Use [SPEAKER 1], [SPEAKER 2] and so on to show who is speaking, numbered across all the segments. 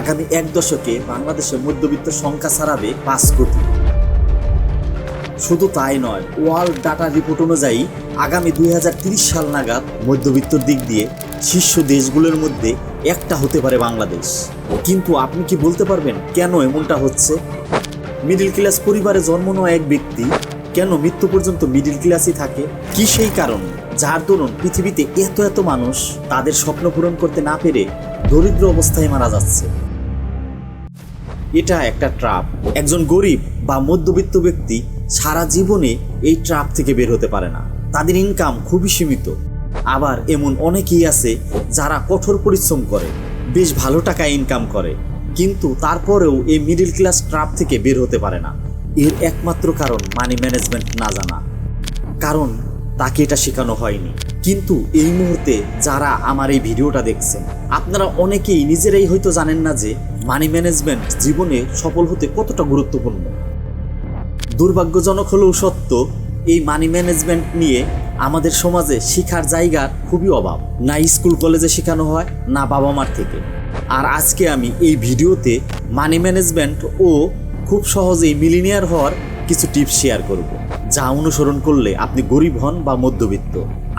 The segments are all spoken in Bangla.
[SPEAKER 1] আগামী এক দশকে বাংলাদেশের মধ্যবিত্ত সংখ্যা ছাড়াবে পাঁচ কোটি। শুধু তাই নয়, ওয়ার্ল্ড ডাটা রিপোর্ট অনুযায়ী আগামী দুই সাল নাগাদ মধ্যবিত্তর দিক দিয়ে শীর্ষ দেশগুলোর মধ্যে একটা হতে পারে বাংলাদেশ। কিন্তু আপনি কি বলতে পারবেন কেন এমনটা হচ্ছে? মিডিল ক্লাস পরিবারে জন্ম নেওয়া এক ব্যক্তি কেন মৃত্যু পর্যন্ত মিডিল ক্লাসই থাকে? কি সেই কারণ? যার দরুন পৃথিবীতে এত এত মানুষ তাদের স্বপ্ন পূরণ করতে না পেরে দরিদ্র অবস্থায় মারা যাচ্ছে। এটা একটা ট্রাপ একজন গরিব বা মধ্যবিত্ত ব্যক্তি সারা জীবনে এই ট্রাপ থেকে বের হতে পারে না। তাদের ইনকাম খুবই সীমিত। আবার এমন অনেকেই আছে যারা কঠোর পরিশ্রম করে, বেশ ভালো টাকা ইনকাম করে, কিন্তু তারপরেও এই মিডল ক্লাস ট্রাপ থেকে বের হতে পারে না। এর একমাত্র কারণ মানি ম্যানেজমেন্ট না জানা। কারণ তাকে এটা শেখানো হয়নি। কিন্তু এই মুহূর্তে যারা আমার এই ভিডিওটা দেখছেন, আপনারা অনেকেই নিজেরাই হয়তো জানেন না যে মানি ম্যানেজমেন্ট জীবনে সফল হতে কতটা গুরুত্বপূর্ণ? দুর্ভাগ্যজনক হলেও সত্য, এই মানি ম্যানেজমেন্ট নিয়ে আমাদের সমাজে শিখার জায়গার খুবই অভাব। না স্কুল, কলেজে শেখানো হয়, না বাবা মার থেকে। আর আজকে আমি এই ভিডিওতে মানি ম্যানেজমেন্ট ও খুব সহজেই মিলিনিয়ার হওয়ার কিছু টিপস শেয়ার করব, যা অনুসরণ করলে আপনি গরিব হন বা মধ্যবিত্ত।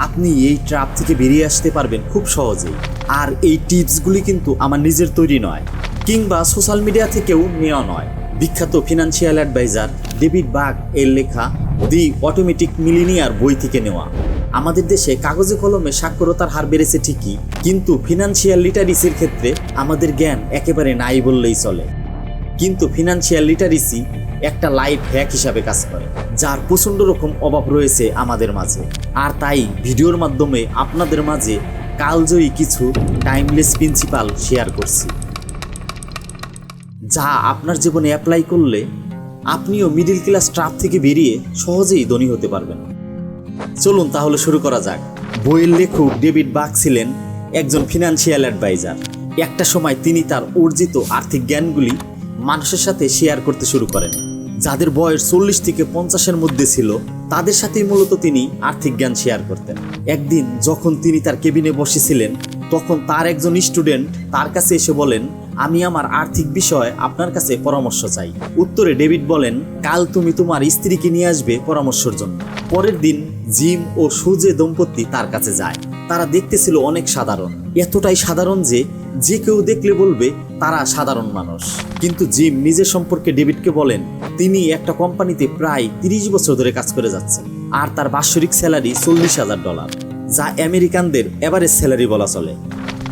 [SPEAKER 1] আপনি এই ট্রাপ থেকে বেরিয়ে আসতে পারবেন খুব সহজেই। আর এই টিপসগুলি কিন্তু আমার নিজের তৈরি নয়। কিংবা সোশ্যাল মিডিয়া থেকেও নেওয়া নয়। বিখ্যাত ফিনান্সিয়াল অ্যাডভাইজার ডেভিড বাগ এর লেখা দি অটোমেটিক মিলিনিয়ার বই থেকে নেওয়া। আমাদের দেশে কাগজে কলমে সাক্ষরতার হার বেড়েছে ঠিকই, কিন্তু ফিনান্সিয়াল লিটারেসির ক্ষেত্রে আমাদের জ্ঞান একেবারে নাই বললেই চলে। কিন্তু ফিনান্সিয়াল লিটারেসি একটা লাইফ হ্যাক হিসাবে কাজ করে, যার প্রচণ্ড রকম অভাব রয়েছে আমাদের মাঝে। আর তাই ভিডিওর মাধ্যমে আপনাদের মাঝে কালজয়ী কিছু টাইমলেস প্রিন্সিপাল শেয়ার করছি। যা আপনার জীবনে অ্যাপ্লাই করলে আপনিও মিডিল ক্লাস ট্রাপ থেকে বেরিয়ে সহজেই ধনী হতে পারবেন। চলুন তাহলে শুরু করা যাক। বইয়ের লেখক ডেভিড বাক ছিলেন একজন ফিনান্সিয়াল অ্যাডভাইজার একটা সময় তিনি তার অর্জিত আর্থিক জ্ঞানগুলি মানুষের সাথে শেয়ার করতে শুরু করেন। যাদের বয়স চল্লিশ থেকে পঞ্চাশের মধ্যে ছিল, তাদের সাথেই মূলত তিনি আর্থিক জ্ঞান শেয়ার করতেন। একদিন যখন তিনি তার কেবিনে বসেছিলেন তখন তার একজন স্টুডেন্ট তার কাছে এসে বলেন, আমি আমার আর্থিক বিষয়ে আপনার কাছে পরামর্শ চাই। উত্তরে ডেভিড বলেন, কাল তুমি তোমার স্ত্রীকে নিয়ে আসবে পরামর্শের জন্য। পরের দিন জিম ও সুজে দম্পতি তার কাছে যায়। তারা দেখতে ছিল অনেক সাধারণ। এতটাই সাধারণ যে যে কেউ দেখলে বলবে তারা সাধারণ মানুষ। কিন্তু জিম নিজের সম্পর্কে ডেভিডকে বলেন, তিনি একটা কোম্পানিতে প্রায় তিরিশ বছর ধরে কাজ করে যাচ্ছেন। আর তার বাৎসরিক স্যালারি চল্লিশ হাজার ডলার। যা আমেরিকানদের এভারেজ স্যালারি বলা চলে।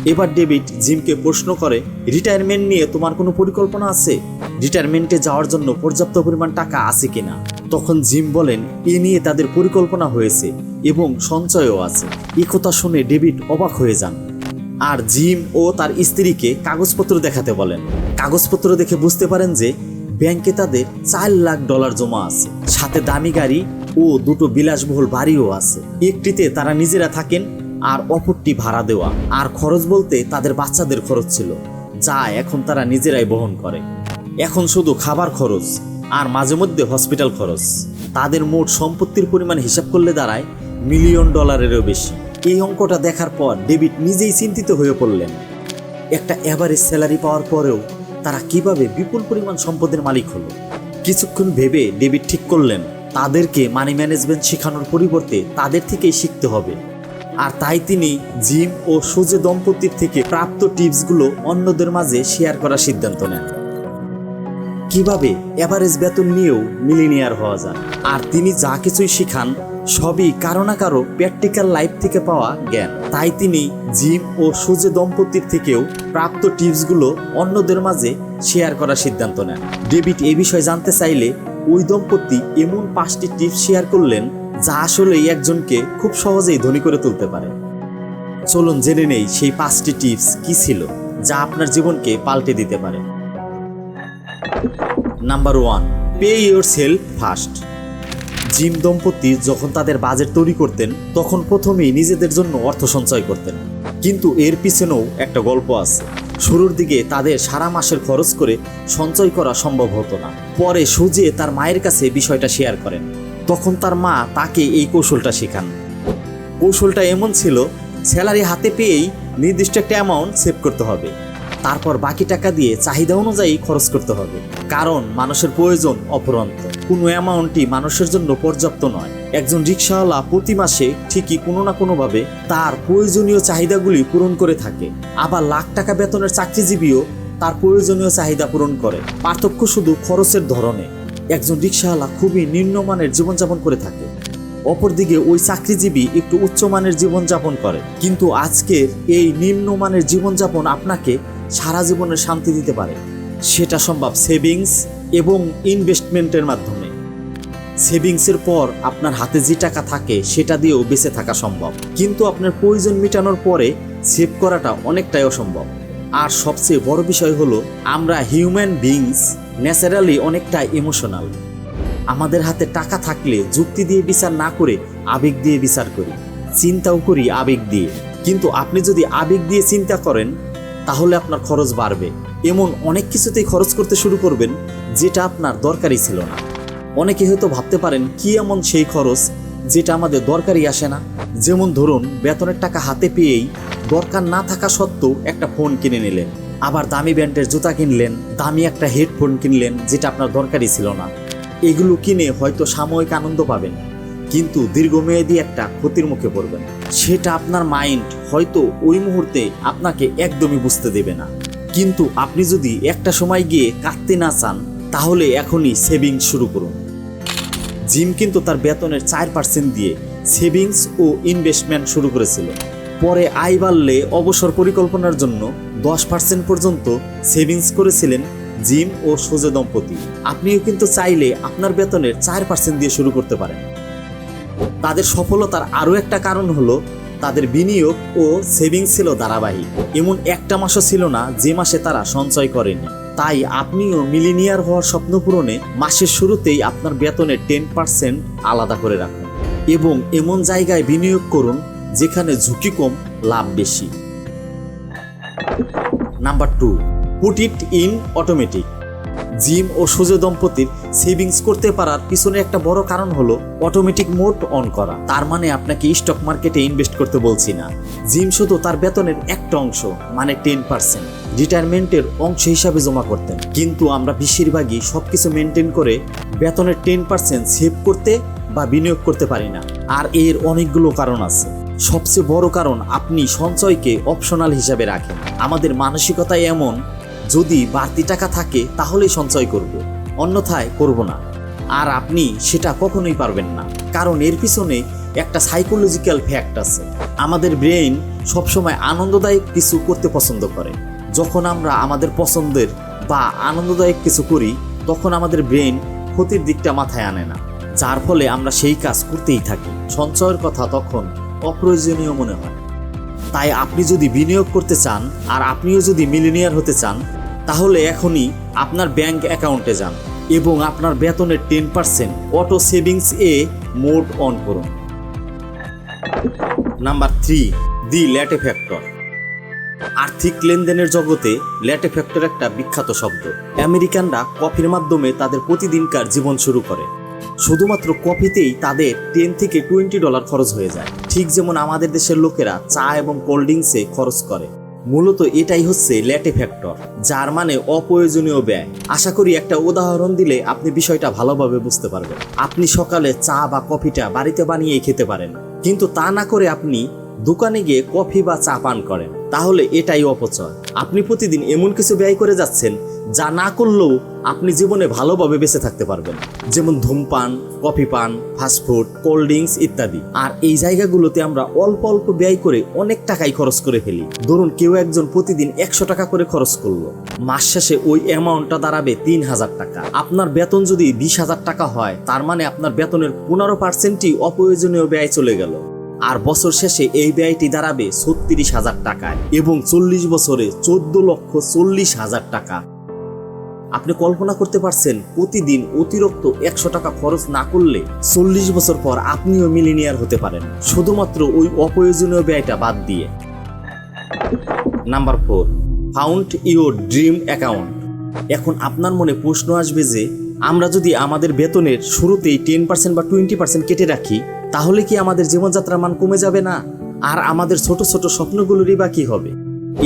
[SPEAKER 1] এবার ডেভিড জিমকে প্রশ্ন করে, রিটায়ারমেন্ট নিয়ে তোমার কোনো পরিকল্পনা আছে? রিটায়ারমেন্টে যাওয়ার জন্য পর্যাপ্ত পরিমাণ টাকা আছে কিনা? তখন জিম বলেন, এ নিয়ে তাদের পরিকল্পনা হয়েছে এবং সঞ্চয়ও আছে। এ কথা শুনে ডেভিড অবাক হয়ে যান। আর জিম ও তার স্ত্রীকে কাগজপত্র দেখাতে বলেন। কাগজপত্র দেখে বুঝতে পারেন যে, ব্যাংকে তাদের চার লাখ ডলার জমা আছে। সাথে দামি গাড়ি ও দুটো বিলাসবহুল বাড়িও আছে। একটিতে তারা নিজেরা থাকেন আর অপরটি ভাড়া দেওয়া। আর খরচ বলতে তাদের বাচ্চাদের খরচ ছিল, যা এখন তারা নিজেরাই বহন করে। এখন শুধু খাবার খরচ আর মাঝে মধ্যে হসপিটাল খরচ। তাদের মোট সম্পত্তির পরিমাণ হিসাব করলে দাঁড়ায় মিলিয়ন ডলারেরও বেশি। এই অঙ্কটা দেখার পর ডেভিড নিজেই চিন্তিত হয়ে পড়লেন। একটা অ্যাভারেজ স্যালারি পাওয়ার পরেও তারা কীভাবে বিপুল পরিমাণ সম্পদের মালিক হলো? কিছুক্ষণ ভেবে ডেভিড ঠিক করলেন তাদেরকে মানি ম্যানেজমেন্ট শেখানোর পরিবর্তে তাদের থেকেই শিখতে হবে। আর তাই তিনি জিম ও সুজে দম্পতির থেকে প্রাপ্ত টিপসগুলো অন্যদের মাঝে শেয়ার করার সিদ্ধান্ত নেন। কীভাবে এভারেজ বেতন নিয়েও মিলিনিয়ার হওয়া যায়? আর তিনি যা কিছুই শিখান, সবই কারও না কারও প্র্যাকটিক্যাল লাইফ থেকে পাওয়া জ্ঞান। তাই তিনি জিম ও সুজে দম্পতির থেকেও প্রাপ্ত টিপসগুলো অন্যদের মাঝে শেয়ার করার সিদ্ধান্ত নেন। ডেভিড, এ বিষয়ে জানতে চাইলে ওই দম্পতি এমন পাঁচটি টিপস শেয়ার করলেন যা আসলেই একজনকে খুব সহজেই ধনী করে তুলতে পারে। চলুন জেনে নেই সেই পাঁচটি টিপস কি ছিল, যা আপনার জীবনকে পাল্টে দিতে পারে। Number one, pay yourself first Jim দম্পতি যখন তাদের বাজেট তৈরি করতেন, তখন প্রথমেই নিজেদের জন্য অর্থ সঞ্চয় করতেন। কিন্তু এর পিছনেও একটা গল্প আছে। শুরুর দিকে তাদের সারা মাসের খরচ করে সঞ্চয় করা সম্ভব হতো না। পরে সুজে তার মায়ের কাছে বিষয়টা শেয়ার করেন। তখন তার মা তাকে এই কৌশলটা শেখান। কৌশলটা এমন ছিল, স্যালারি হাতে পেয়েই নির্দিষ্ট একটা অ্যামাউন্ট সেভ করতে হবে। তারপর বাকি টাকা দিয়ে চাহিদা অনুযায়ী খরচ করতে হবে। কারণ মানুষের প্রয়োজন অপরন্ত। কোনো অ্যামাউন্টই মানুষের জন্য পর্যাপ্ত নয়। একজন রিক্সাওয়ালা প্রতি মাসে ঠিকই কোনো না কোনোভাবে তার প্রয়োজনীয় চাহিদাগুলি পূরণ করে থাকে। আবার লাখ টাকা বেতনের চাকরিজীবীও তার প্রয়োজনীয় চাহিদা পূরণ করে। পার্থক্য শুধু খরচের ধরনে। একজন রিক্সাওয়ালা খুবই নিম্নমানের জীবনযাপন করে থাকে। অপরদিকে ওই চাকরিজীবী একটু উচ্চমানের জীবনযাপন করে। কিন্তু আজকের এই নিম্নমানের জীবনযাপন আপনাকে সারা জীবনের শান্তি দিতে পারে। সেটা সম্ভব সেভিংস এবং ইনভেস্টমেন্টের মাধ্যমে। সেভিংসের পর আপনার হাতে যে টাকা থাকে, সেটা দিয়েও বেঁচে থাকা সম্ভব। কিন্তু আপনার প্রয়োজন মেটানোর পরে সেভ করাটা অনেকটাই অসম্ভব। আর সবচেয়ে বড় বিষয় হলো, আমরা হিউম্যান বিংস ন্যাচারালি অনেকটা ইমোশনাল আমাদের হাতে টাকা থাকলে যুক্তি দিয়ে বিচার না করে আবেগ দিয়ে বিচার করি, চিন্তাও করি আবেগ দিয়ে। কিন্তু আপনি যদি আবেগ দিয়ে চিন্তা করেন, তাহলে আপনার খরচ বাড়বে। এমন অনেক কিছুতেই খরচ করতে শুরু করবেন, যেটা আপনার দরকারই ছিল না। অনেকে হয়তো ভাবতে পারেন, কি এমন সেই খরচ যেটা আমাদের দরকারই আসে না? যেমন ধরুন, বেতনের টাকা হাতে পেয়েই দরকার না থাকা সত্ত্বেও একটা ফোন কিনে নিলেন। আবার দামি ব্র্যান্ডের জুতা কিনলেন, দামি একটা হেডফোন কিনলেন যেটা আপনার দরকারই ছিল না। এগুলো কিনে হয়তো সাময়িক আনন্দ পাবেন, কিন্তু দীর্ঘমেয়াদী একটা ক্ষতির মুখে পড়বেন। সেটা আপনার মাইন্ড হয়তো ওই মুহূর্তে আপনাকে একদমই বুঝতে দেবে না। কিন্তু আপনি যদি একটা সময় গিয়ে কাটতে না চান, তাহলে এখনই সেভিংস শুরু করুন। জিম কিন্তু তার বেতনের চার পার্সেন্ট দিয়ে সেভিংস ও ইনভেস্টমেন্ট শুরু করেছিল। পরে আয় বাড়লে অবসর পরিকল্পনার জন্য দশ পার্সেন্ট পর্যন্ত সেভিংস করেছিলেন জিম ও সোজে দম্পতি। আপনিও কিন্তু চাইলে আপনার বেতনের চার পার্সেন্ট দিয়ে শুরু করতে পারেন। তাদের সফলতার আরও একটা কারণ হলো তাদের বিনিয়োগ ও সেভিংস ছিল ধারাবাহিক। এমন একটা মাসও ছিল না যে মাসে তারা সঞ্চয় করেনি। তাই আপনিও মিলিনিয়ার হওয়ার স্বপ্ন পূরণে মাসের শুরুতেই আপনার বেতনের টেন পার্সেন্ট আলাদা করে রাখুন এবং এমন জায়গায় বিনিয়োগ করুন যেখানে ঝুঁকি কম, লাভ বেশি। Number two put it in automatic Jim ও সুজয় দম্পতির সেভিংস করতে পারার পিছনে একটা বড় কারণ হলো অটোমেটিক মোড অন করা। তার মানে আপনাকে স্টক মার্কেটে ইনভেস্ট করতে বলছি না। জিম শুধু তার বেতনের একটা অংশ মানে টেন পার্সেন্ট রিটায়ারমেন্টের অংশ হিসাবে জমা করতেন। কিন্তু আমরা বেশিরভাগই সবকিছু মেনটেন করে বেতনের টেন পার্সেন্ট সেভ করতে বা বিনিয়োগ করতে পারি না। আর এর অনেকগুলো কারণ আছে। সবচেয়ে বড় কারণ আপনি সঞ্চয়কে অপশনাল হিসাবে রাখেন। আমাদের মানসিকতা এমন, যদি বাড়তি টাকা থাকে তাহলেই সঞ্চয় করব, অন্যথায় করব না। আর আপনি সেটা কখনোই পারবেন না। কারণ এর পিছনে একটা সাইকোলজিক্যাল ফ্যাক্ট আছে। আমাদের ব্রেইন সবসময় আনন্দদায়ক কিছু করতে পছন্দ করে। যখন আমরা আমাদের পছন্দের বা আনন্দদায়ক কিছু করি, তখন আমাদের ব্রেইন ক্ষতির দিকটা মাথায় আনে না। যার ফলে আমরা সেই কাজ করতেই থাকি। সঞ্চয়ের কথা তখন অপ্রয়োজনীয় মনে হয়। তাই আপনি যদি বিনিয়োগ করতে চান আর আপনিও যদি মিলিনিয়ার হতে চান, তাহলে এখনই আপনার ব্যাংক অ্যাকাউন্টে যান এবং আপনার বেতনের টেন পার্সেন্ট অটো সেভিংস এ মোড অন করুন। Number three, the latte factor. আর্থিক লেনদেনের জগতে ল্যাটে ফ্যাক্টর একটা বিখ্যাত শব্দ। আমেরিকানরা কফির মাধ্যমে তাদের প্রতিদিনকার জীবন শুরু করে। শুধুমাত্র কফিতেই তাদের টেন থেকে টোয়েন্টি ডলার খরচ হয়ে যায়। ঠিক যেমন আমাদের দেশের লোকেরা চা এবং কোল্ড ড্রিঙ্কসে খরচ করে। মূলত এটাই হচ্ছে ল্যাটে ফ্যাক্টর, যার মানে অপ্রয়োজনীয় ব্যয়। আশা করি একটা উদাহরণ দিলে আপনি বিষয়টা ভালোভাবে বুঝতে পারবেন। আপনি সকালে চা বা কফিটা বাড়িতে বানিয়ে খেতে পারেন। কিন্তু তা না করে আপনি দোকানে গিয়ে কফি বা চা পান করেন, তাহলে এটাই অপচয়। আপনি প্রতিদিন এমন কিছু ব্যয় করে যাচ্ছেন, যা না করলেও আপনি জীবনে ভালোভাবে বেঁচে থাকতে পারবেন। যেমন ধূমপান, কফি পান ফাস্টফুড কোল্ড ড্রিঙ্কস ইত্যাদি। আর এই জায়গাগুলোতে আমরা অল্প অল্প ব্যয় করে অনেক টাকাই খরচ করে ফেলি। ধরুন কেউ একজন প্রতিদিন একশো টাকা করে খরচ করল। মাস শেষে ওই অ্যামাউন্টটা দাঁড়াবে তিন হাজার টাকা। আপনার বেতন যদি বিশ হাজার টাকা হয়, তার মানে আপনার বেতনের পনেরো পার্সেন্টই অপ্রয়োজনীয় ব্যয় চলে গেল। আর বছর শেষে এই ব্যয়টি দাঁড়াবে ছত্রিশ হাজার টাকায় এবং চল্লিশ বছরে চোদ্দ লক্ষ চল্লিশ হাজার টাকা। আপনি কল্পনা করতে পারছেন, প্রতিদিন অতিরিক্ত একশো টাকা খরচ না করলে চল্লিশ বছর পর আপনিও মিলিনিয়ার হতে পারেন। শুধুমাত্র ওই অপ্রয়োজনীয় ব্যয়টা বাদ দিয়ে। Number four found your dream account এখন আপনার মনে প্রশ্ন আসবে যে, আমরা যদি আমাদের বেতনের শুরুতেই টেন পার্সেন্ট বা টোয়েন্টি পার্সেন্ট কেটে রাখি তাহলে কি আমাদের জীবনযাত্রার মান কমে যাবে না? আর আমাদের ছোট ছোট স্বপ্নগুলোরই বা কি হবে?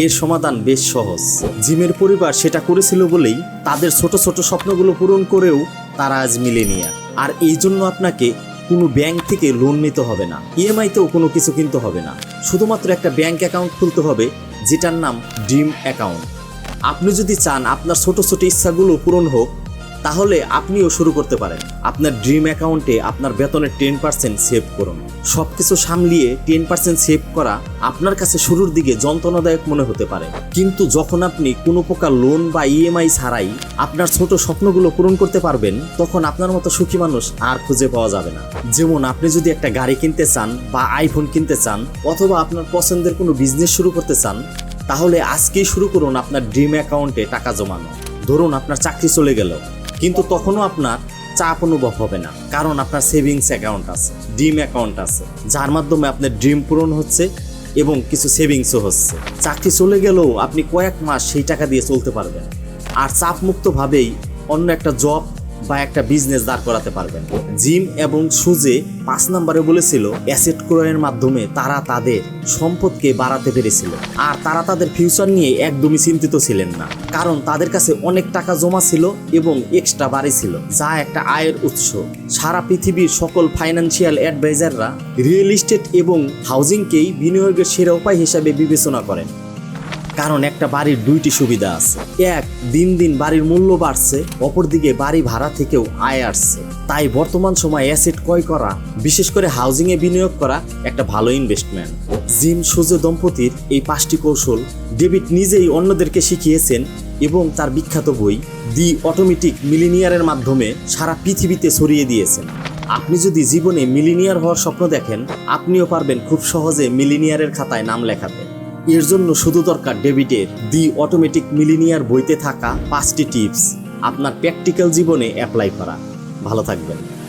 [SPEAKER 1] এর সমাধান বেশ সহজ। জিমের পরিবার সেটা করেছিল বলেই তাদের ছোট ছোট স্বপ্নগুলো পূরণ করেও তারা আজ মিলেনিয়ার আর এই জন্য আপনাকে কোনো ব্যাংক থেকে লোন নিতে হবে না। ইএমআইতেও কোনো কিছু কিনতে হবে না। শুধুমাত্র একটা ব্যাংক অ্যাকাউন্ট খুলতে হবে, যেটার নাম ড্রিম অ্যাকাউন্ট। আপনি যদি চান আপনার ছোট ছোট ইচ্ছাগুলো পূরণ হোক তাহলে আপনিও শুরু করতে পারেন। আপনার ড্রিম অ্যাকাউন্টে আপনার বেতনের টেন পার্সেন্ট সেভ করুন। সব কিছু সামলিয়ে টেন পার্সেন্ট সেভ করা আপনার কাছে শুরুর দিকে যন্ত্রণাদায়ক মনে হতে পারে। কিন্তু যখন আপনি কোনো প্রকার লোন বা ইএমআই ছাড়াই আপনার ছোট স্বপ্নগুলো পূরণ করতে পারবেন, তখন আপনার মতো সুখী মানুষ আর খুঁজে পাওয়া যাবে না। যেমন আপনি যদি একটা গাড়ি কিনতে চান বা আইফোন কিনতে চান অথবা আপনার পছন্দের কোনো বিজনেস শুরু করতে চান, তাহলে আজকেই শুরু করুন আপনার ড্রিম অ্যাকাউন্টে টাকা জমানো। ধরুন আপনার চাকরি চলে গেল। কিন্তু তখনও আপনার চাপ অনুভব হবে না। কারণ আপনার সেভিংস অ্যাকাউন্ট আছে, ড্রিম অ্যাকাউন্ট আছে, যার মাধ্যমে আপনার ড্রিম পূরণ হচ্ছে এবং কিছু সেভিংসও হচ্ছে। চাকরি চলে গেলেও আপনি কয়েক মাস সেই টাকা দিয়ে চলতে পারবেন। আর চাপমুক্তভাবেই অন্য একটা জব বা একটা বিজনেস দাঁড় করাতে পারবেন। জিম এবং সুজে পাঁচ নম্বরে বলেছিল অ্যাসেট ক্রয়ের মাধ্যমে তারা তাদের সম্পদকে বাড়াতে পেরেছিল। আর তারা তাদের ফিউচার নিয়ে একদমই চিন্তিত ছিলেন না। কারণ তাদের কাছে অনেক টাকা জমা ছিল এবং এক্সট্রা বাড়ি ছিল, যা একটা আয়ের উৎস। সারা পৃথিবীর সকল ফাইন্যান্সিয়াল অ্যাডভাইজাররা রিয়েল এস্টেট এবং হাউজিংকেই বিনিয়োগের সেরা উপায় হিসাবে বিবেচনা করেন। কারণ একটা বাড়ির দুইটি সুবিধা আছে। এক, দিন দিন বাড়ির মূল্য বাড়ছে, অপরদিকে বাড়ি ভাড়া থেকেও আয় আসছে। তাই বর্তমান সময়ে অ্যাসেট ক্রয় করা, বিশেষ করে হাউজিং এ বিনিয়োগ করা একটা ভালো ইনভেস্টমেন্ট জিম সুজে দম্পতির এই পাঁচটি কৌশল ডেভিড নিজেই অন্যদেরকে শিখিয়েছেন এবং তার বিখ্যাত বই দি অটোমেটিক মিলিনিয়ারের মাধ্যমে সারা পৃথিবীতে ছড়িয়ে দিয়েছেন। আপনি যদি জীবনে মিলিনিয়ার হওয়ার স্বপ্ন দেখেন, আপনিও পারবেন খুব সহজে মিলিনিয়ারের খাতায় নাম লেখাতে। এর জন্য শুধু দরকার ডেভিডের দি অটোমেটিক মিলিনিয়ার বইতে থাকা পাঁচটি টিপস। আপনার প্র্যাকটিক্যাল জীবনে অ্যাপ্লাই করা। ভালো থাকবেন।